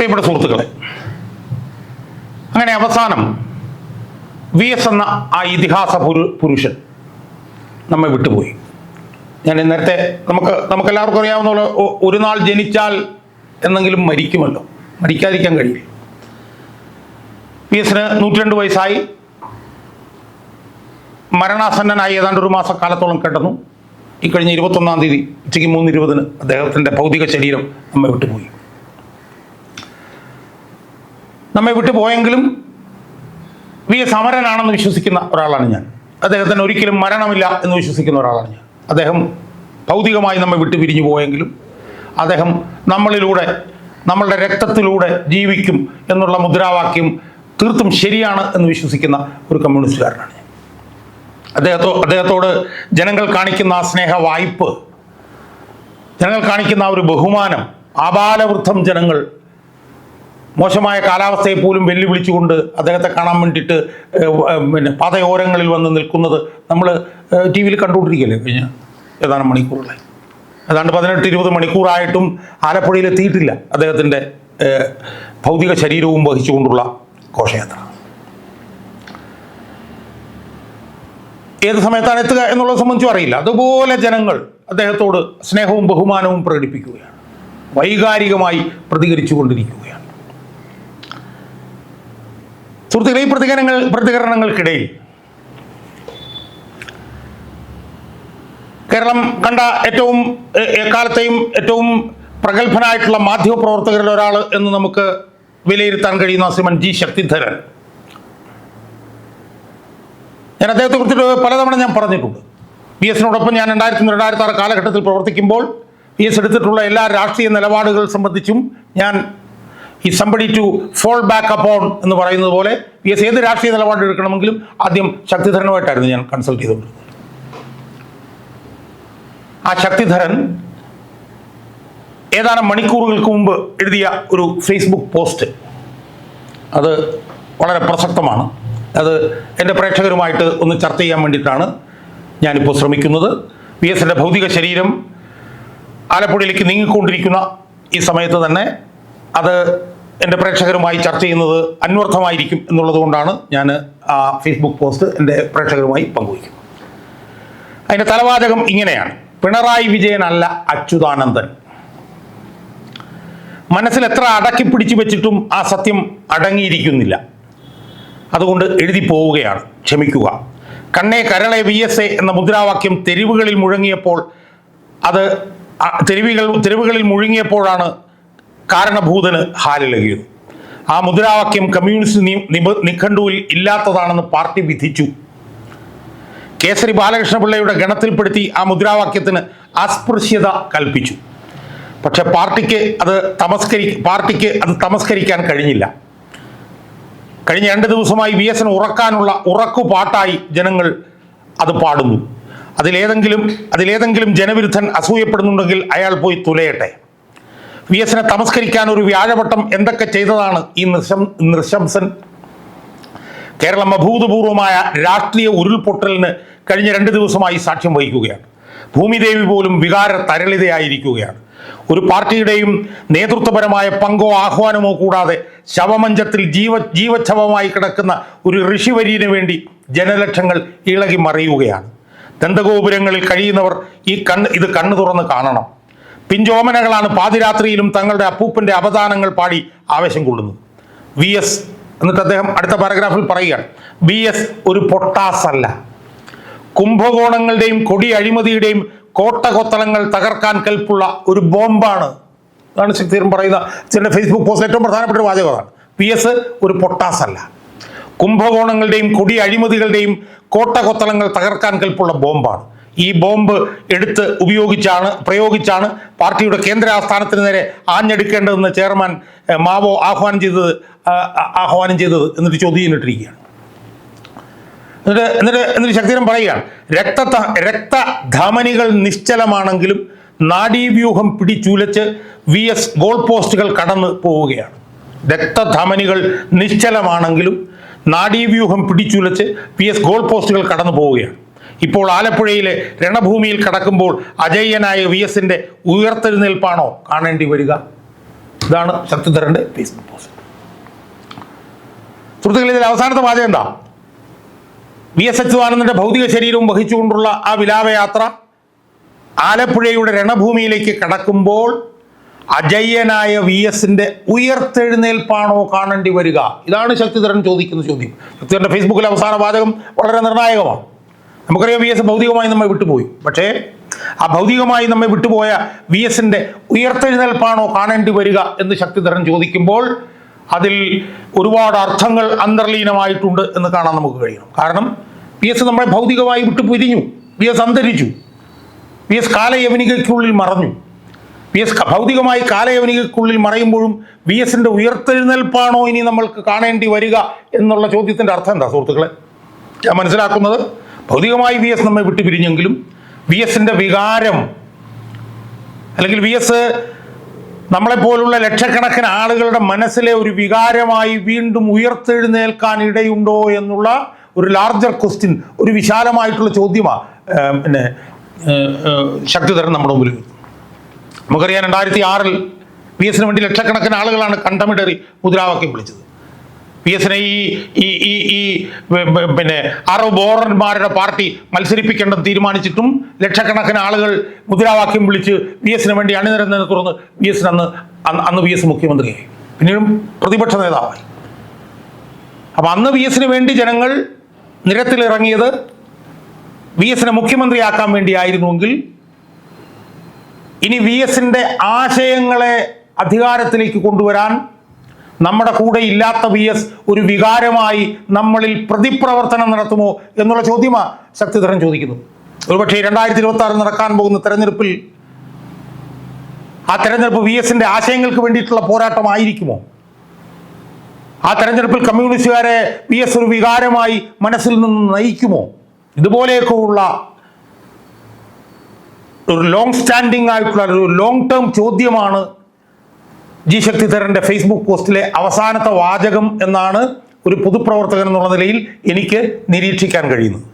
പ്രിയപ്പെട്ട സുഹൃത്തുക്കളെ അങ്ങനെ അവസാനം വി എസ് എന്ന ആ ഇതിഹാസ പുരു പുരുഷൻ നമ്മെ വിട്ടുപോയി. ഞാൻ നേരത്തെ നമുക്ക് നമുക്കെല്ലാവർക്കും അറിയാവുന്ന പോലെ ഒരു നാൾ ജനിച്ചാൽ എന്നെങ്കിലും മരിക്കുമല്ലോ. മരിക്കാതിരിക്കാൻ കഴിയില്ല. വി എസിന് നൂറ്റിരണ്ട് വയസ്സായി. മരണാസന്നനായി ഏതാണ്ട് ഒരു മാസം മാസക്കാലത്തോളം കിടന്നു. ഈ കഴിഞ്ഞ ഇരുപത്തൊന്നാം തീയതി ഉച്ചയ്ക്ക് മൂന്ന് ഇരുപതിന് അദ്ദേഹത്തിന്റെ ഭൗതിക ശരീരം നമ്മെ വിട്ടുപോയി. നമ്മെ വിട്ടു പോയെങ്കിലും വി എസ് അമരനാണെന്ന് വിശ്വസിക്കുന്ന ഒരാളാണ് ഞാൻ. അദ്ദേഹത്തിന് ഒരിക്കലും മരണമില്ല എന്ന് വിശ്വസിക്കുന്ന ഒരാളാണ് ഞാൻ. അദ്ദേഹം ഭൗതികമായി നമ്മെ വിട്ടു പിരിഞ്ഞു പോയെങ്കിലും അദ്ദേഹം നമ്മളിലൂടെ നമ്മളുടെ രക്തത്തിലൂടെ ജീവിക്കും എന്നുള്ള മുദ്രാവാക്യം തീർത്തും ശരിയാണ് എന്ന് വിശ്വസിക്കുന്ന ഒരു കമ്മ്യൂണിസ്റ്റുകാരനാണ് ഞാൻ. അദ്ദേഹത്തോ അദ്ദേഹത്തോട് ജനങ്ങൾ കാണിക്കുന്ന ആ സ്നേഹ വായ്പ് ജനങ്ങൾ കാണിക്കുന്ന ആ ഒരു ബഹുമാനം ആബാലവൃദ്ധം ജനങ്ങൾ മോശമായ കാലാവസ്ഥയെ പോലും വെല്ലുവിളിച്ചുകൊണ്ട് അദ്ദേഹത്തെ കാണാൻ വേണ്ടിയിട്ട് പിന്നെ പാതയോരങ്ങളിൽ വന്ന് നിൽക്കുന്നത് നമ്മൾ ടി വിയിൽ കണ്ടുകൊണ്ടിരിക്കുകയല്ലേ കഴിഞ്ഞ ഏതാനും മണിക്കൂറുകളായി. ഏതാണ്ട് പതിനെട്ട് ഇരുപത് മണിക്കൂറായിട്ടും ആലപ്പുഴയിൽ എത്തിയിട്ടില്ല അദ്ദേഹത്തിന്റെ ഭൗതിക ശരീരവും വഹിച്ചുകൊണ്ടുള്ള ഘോഷയാത്ര. ഏത് സമയത്താണ് എത്തുക എന്നുള്ളത് സംബന്ധിച്ചും അറിയില്ല. അതുപോലെ ജനങ്ങൾ അദ്ദേഹത്തോട് സ്നേഹവും ബഹുമാനവും പ്രകടിപ്പിക്കുകയാണ്. വൈകാരികമായി പ്രതികരിച്ചു കൊണ്ടിരിക്കുകയാണ് സുഹൃത്തുക്കളെ ഈ പ്രതികരണങ്ങൾ പ്രതികരണങ്ങൾക്കിടയിൽ കേരളം കണ്ട ഏറ്റവും എക്കാലത്തെയും ഏറ്റവും പ്രഗത്ഭനായിട്ടുള്ള മാധ്യമപ്രവർത്തകരിൽ ഒരാൾ എന്ന് നമുക്ക് വിലയിരുത്താൻ കഴിയുന്ന ശ്രീമൻ ജി ശക്തിധരൻ. ഞാൻ അദ്ദേഹത്തെ കുറിച്ചിട്ട് പലതവണ ഞാൻ പറഞ്ഞിട്ടുണ്ട്. പി എസിനോടൊപ്പം ഞാൻ രണ്ടായിരത്തി രണ്ടായിരത്തി ആറ് കാലഘട്ടത്തിൽ പ്രവർത്തിക്കുമ്പോൾ പി എസ് എടുത്തിട്ടുള്ള എല്ലാ രാഷ്ട്രീയ നിലപാടുകൾ സംബന്ധിച്ചും ഞാൻ ഈ somebody to fall back upon എന്ന് പറയുന്നത് പോലെ പി എസ് ഏത് രാഷ്ട്രീയ നിലപാട് എടുക്കണമെങ്കിലും ആദ്യം ശക്തിധരനുമായിട്ടായിരുന്നു ഞാൻ കൺസൾട്ട് ചെയ്തുകൊണ്ടിരുന്നത്. ആ ശക്തിധരൻ ഏതാനും മണിക്കൂറുകൾക്ക് മുമ്പ് എഴുതിയ ഒരു ഫേസ്ബുക്ക് പോസ്റ്റ് അത് വളരെ പ്രസക്തമാണ്. അത് എന്റെ പ്രേക്ഷകരുമായിട്ട് ഒന്ന് ചർച്ച ചെയ്യാൻ വേണ്ടിയിട്ടാണ് ഞാനിപ്പോൾ ശ്രമിക്കുന്നത്. വി എസിന്റെ ഭൗതിക ശരീരം ആലപ്പുഴയിലേക്ക് നീങ്ങിക്കൊണ്ടിരിക്കുന്ന ഈ സമയത്ത് തന്നെ അത് എന്റെ പ്രേക്ഷകരുമായി ചർച്ച ചെയ്യുന്നത് അന്വർത്ഥമായിരിക്കും എന്നുള്ളത് കൊണ്ടാണ് ഞാൻ ആ ഫേസ്ബുക്ക് പോസ്റ്റ് എന്റെ പ്രേക്ഷകരുമായി പങ്കുവയ്ക്കുന്നത്. അതിന്റെ തലവാചകം ഇങ്ങനെയാണ്. പിണറായി വിജയനല്ല അച്യുതാനന്ദൻ. മനസ്സിൽ എത്ര അടക്കി പിടിച്ചു വെച്ചിട്ടും ആ സത്യം അടങ്ങിയിരിക്കുന്നില്ല. അതുകൊണ്ട് എഴുതി പോവുകയാണ്. ക്ഷമിക്കുക. കണ്ണേ കരളെ വി എസ് എ എന്ന മുദ്രാവാക്യം തെരുവുകളിൽ മുഴങ്ങിയപ്പോൾ അത് തെരുവുകൾ തെരുവുകളിൽ മുഴുങ്ങിയപ്പോഴാണ് കാരണഭൂതന് ഹാലിളകിയത് ആ മുദ്രാവാക്യം കമ്മ്യൂണിസ്റ്റ് നിഘണ്ടുവിൽ ഇല്ലാത്തതാണെന്ന് പാർട്ടി വിധിച്ചു. കേസരി ബാലകൃഷ്ണപിള്ളയുടെ ഗണത്തിൽപ്പെടുത്തി ആ മുദ്രാവാക്യത്തിന് അസ്പൃശ്യത കൽപ്പിച്ചു. പക്ഷെ പാർട്ടിക്ക് അത് തമസ്കരി പാർട്ടിക്ക് അത് തമസ്കരിക്കാൻ കഴിഞ്ഞില്ല. കഴിഞ്ഞ രണ്ട് ദിവസമായി വി എസിന് ഉറക്കാനുള്ള ഉറക്കു പാട്ടായി ജനങ്ങൾ അത് പാടുന്നു. അതിലേതെങ്കിലും അതിലേതെങ്കിലും ജനവിരുദ്ധൻ അസൂയപ്പെടുന്നുണ്ടെങ്കിൽ അയാൾ പോയി തുലയട്ടെ. വി എസിനെ തമസ്കരിക്കാൻ ഒരു വ്യാഴവട്ടം എന്തൊക്കെ ചെയ്തതാണ് ഈ നൃശം നൃശംസൻ? കേരളം അഭൂതപൂർവമായ രാഷ്ട്രീയ ഉരുൾപൊട്ടലിന് കഴിഞ്ഞ രണ്ട് ദിവസമായി സാക്ഷ്യം വഹിക്കുകയാണ്. ഭൂമിദേവി പോലും വികാര തരളിതയായിരിക്കുകയാണ്. ഒരു പാർട്ടിയുടെയും നേതൃത്വപരമായ പങ്കോ ആഹ്വാനമോ കൂടാതെ ശവമഞ്ചത്തിൽ ജീവ ജീവച്ഛവമായി കിടക്കുന്ന ഒരു ഋഷിവര്യന് വേണ്ടി ജനലക്ഷങ്ങൾ ഇളകി മറിയുകയാണ്. ദന്തഗോപുരങ്ങളിൽ കഴിയുന്നവർ ഈ കണ്ണ് ഇത് കണ്ണു തുറന്ന് കാണണം. പിഞ്ചോമനകളാണ് പാതിരാത്രിയിലും തങ്ങളുടെ അപ്പൂപ്പന്റെ അവദാനങ്ങൾ പാടി ആവേശം കൊള്ളുന്നത്. വി എസ് എന്നിട്ട് അദ്ദേഹം അടുത്ത പാരഗ്രാഫിൽ പറയുകയാണ് വി എസ് ഒരു പൊട്ടാസ് അല്ല കുംഭകോണങ്ങളുടെയും കൊടി അഴിമതിയുടെയും കോട്ടകൊത്തളങ്ങൾ തകർക്കാൻ കൽപ്പുള്ള ഒരു ബോംബാണ്. അതാണ് ശക്തിധരൻ പറയുന്ന ചില ഫേസ്ബുക്ക് പോസ്റ്റ് ഏറ്റവും പ്രധാനപ്പെട്ട ഒരു വാചകമാണ് പി എസ് ഒരു പൊട്ടാസ് അല്ല കുംഭകോണങ്ങളുടെയും കൊടി അഴിമതികളുടെയും കോട്ടകൊത്തളങ്ങൾ തകർക്കാൻ കൽപ്പുള്ള ബോംബാണ്. ഈ ബോംബ് എടുത്ത് ഉപയോഗിച്ചാണ് പ്രയോഗിച്ചാണ് പാർട്ടിയുടെ കേന്ദ്ര ആസ്ഥാനത്തിന് നേരെ ആഞ്ഞെടുക്കേണ്ടതെന്ന് ചെയർമാൻ മാവോ ആഹ്വാനം ചെയ്തത് ആഹ്വാനം ചെയ്തത് എന്നിട്ട് ചോദ്യം ചെയ്തിട്ടിരിക്കുകയാണ് എന്നിട്ട് എന്നിട്ട് എന്നിട്ട് ശക്തിരം പറയുകയാണ് രക്ത രക്തധമനികൾ നിശ്ചലമാണെങ്കിലും നാഡീവ്യൂഹം പിടിച്ചുലച്ച് വി എസ് ഗോൾ പോസ്റ്റുകൾ കടന്നു പോവുകയാണ്. രക്തധമനികൾ നിശ്ചലമാണെങ്കിലും നാഡീവ്യൂഹം പിടിച്ചുലച്ച് പി എസ് ഗോൾ പോസ്റ്റുകൾ കടന്നു പോവുകയാണ്. ഇപ്പോൾ ആലപ്പുഴയിലെ രണഭൂമിയിൽ കടക്കുമ്പോൾ അജയ്യനായ വി എസിന്റെ ഉയർത്തെഴുന്നേൽപ്പാണോ? കാണേണ്ടി വരിക. ഇതാണ് ശക്തിധരന്റെ ഫേസ്ബുക്ക് പോസ്റ്റ് സുഹൃത്തുക്കളിൽ ഇതിൽ അവസാനത്തെ വാചകം എന്താ? വി എസ് അച്യുതാനന്ദന്റെ ഭൗതിക ശരീരവും വഹിച്ചുകൊണ്ടുള്ള ആ വിലാപയാത്ര ആലപ്പുഴയുടെ രണഭൂമിയിലേക്ക് കടക്കുമ്പോൾ അജയ്യനായ വി എസിന്റെ ഉയർത്തെഴുന്നേൽപ്പാണോ കാണേണ്ടി വരിക? ഇതാണ് ശക്തിധരൻ ചോദിക്കുന്ന ചോദ്യം. ശക്തിധരന്റെ ഫേസ്ബുക്കിലെ അവസാന വാചകം വളരെ നിർണായകമാണ്. നമുക്കറിയാം വി എസ് ഭൗതികമായി നമ്മെ വിട്ടുപോയി. പക്ഷേ ആ ഭൗതികമായി നമ്മെ വിട്ടുപോയ വി എസിന്റെ ഉയർത്തെഴുന്നേൽപ്പാണോ കാണേണ്ടി വരിക എന്ന് ശക്തിധരൻ ചോദിക്കുമ്പോൾ അതിൽ ഒരുപാട് അർത്ഥങ്ങൾ അന്തർലീനമായിട്ടുണ്ട് എന്ന് കാണാൻ നമുക്ക് കഴിയണം. കാരണം വി എസ് നമ്മളെ ഭൗതികമായി വിട്ടു പിരിഞ്ഞു വി എസ് അന്തരിച്ചു. വി എസ് കാലയവനികയ്ക്കുള്ളിൽ മറഞ്ഞു. വി എസ് ഭൗതികമായി കാലയവനികയ്ക്കുള്ളിൽ മറയുമ്പോഴും വി എസിന്റെ ഉയർത്തെഴുന്നേൽപ്പാണോ ഇനി നമ്മൾക്ക് കാണേണ്ടി വരിക എന്നുള്ള ചോദ്യത്തിന്റെ അർത്ഥം എന്താ സുഹൃത്തുക്കളെ? ഞാൻ മനസ്സിലാക്കുന്നത് ഭൗതികമായി വി എസ് നമ്മെ വിട്ടു പിരിഞ്ഞെങ്കിലും വി എസിന്റെ വികാരം അല്ലെങ്കിൽ വി എസ് നമ്മളെപ്പോലുള്ള ലക്ഷക്കണക്കിന് ആളുകളുടെ മനസ്സിലെ ഒരു വികാരമായി വീണ്ടും ഉയർത്തെഴുന്നേൽക്കാൻ ഇടയുണ്ടോ എന്നുള്ള ഒരു ലാർജർ ക്വസ്റ്റ്യൻ ഒരു വിശാലമായിട്ടുള്ള ചോദ്യമാണ് പിന്നെ ശക്തിധരൻ നമ്മുടെ മുമ്പിൽ. നമുക്കറിയാം രണ്ടായിരത്തി ആറിൽ വി എസിന് വേണ്ടി ലക്ഷക്കണക്കിന് ആളുകളാണ് കണ്ടമിടറി മുദ്രാവാക്യം വിളിച്ചത് പി എസിനെ ഈ ഈ ഈ വ- വ- പിന്നെ അറബ് ബോറന്മാരുടെ പാർട്ടി മത്സരിപ്പിക്കേണ്ടെന്ന് തീരുമാനിച്ചിട്ടും ലക്ഷക്കണക്കിന് ആളുകൾ മുദ്രാവാക്യം വിളിച്ച് പി എസിന് വേണ്ടി അണിനിരന്നതിനെ തുടർന്ന് പി എസിന് അന്ന് അന്ന് പി എസ് മുഖ്യമന്ത്രിയായി പിന്നീടും പ്രതിപക്ഷ നേതാവായി. അപ്പം അന്ന് പി എസിന് വേണ്ടി ജനങ്ങൾ നിരത്തിലിറങ്ങിയത് വി എസിനെ മുഖ്യമന്ത്രിയാക്കാൻ വേണ്ടിയായിരുന്നുവെങ്കിൽ ഇനി വി എസിന്റെ ആശയങ്ങളെ അധികാരത്തിലേക്ക് കൊണ്ടുവരാൻ നമ്മുടെ കൂടെ ഇല്ലാത്ത വി എസ് ഒരു വികാരമായി നമ്മളിൽ പ്രതിപ്രവർത്തനം നടത്തുമോ എന്നുള്ള ചോദ്യമാണ് ശക്തിധരൻ ചോദിക്കുന്നു. ഒരുപക്ഷെ രണ്ടായിരത്തി ഇരുപത്തി ആറ് നടക്കാൻ പോകുന്ന തെരഞ്ഞെടുപ്പിൽ ആ തെരഞ്ഞെടുപ്പ് വി എസിന്റെ ആശയങ്ങൾക്ക് വേണ്ടിയിട്ടുള്ള പോരാട്ടമായിരിക്കുമോ? ആ തെരഞ്ഞെടുപ്പിൽ കമ്മ്യൂണിസ്റ്റുകാരെ വി എസ് ഒരു വികാരമായി മനസ്സിൽ നിന്ന് നയിക്കുമോ? ഇതുപോലെയൊക്കെയുള്ള ഒരു ലോങ് സ്റ്റാൻഡിംഗ് ആയിട്ടുള്ള ഒരു ലോങ് ടേം ചോദ്യമാണ് ജി ശക്തിധരന്റെ ഫേസ്ബുക്ക് പോസ്റ്റിലെ അവസാനത്തെ വാചകം എന്നാണ് ഒരു പൊതുപ്രവർത്തകൻ എന്നുള്ള നിലയിൽ എനിക്ക് നിരീക്ഷിക്കാൻ കഴിയുന്നത്.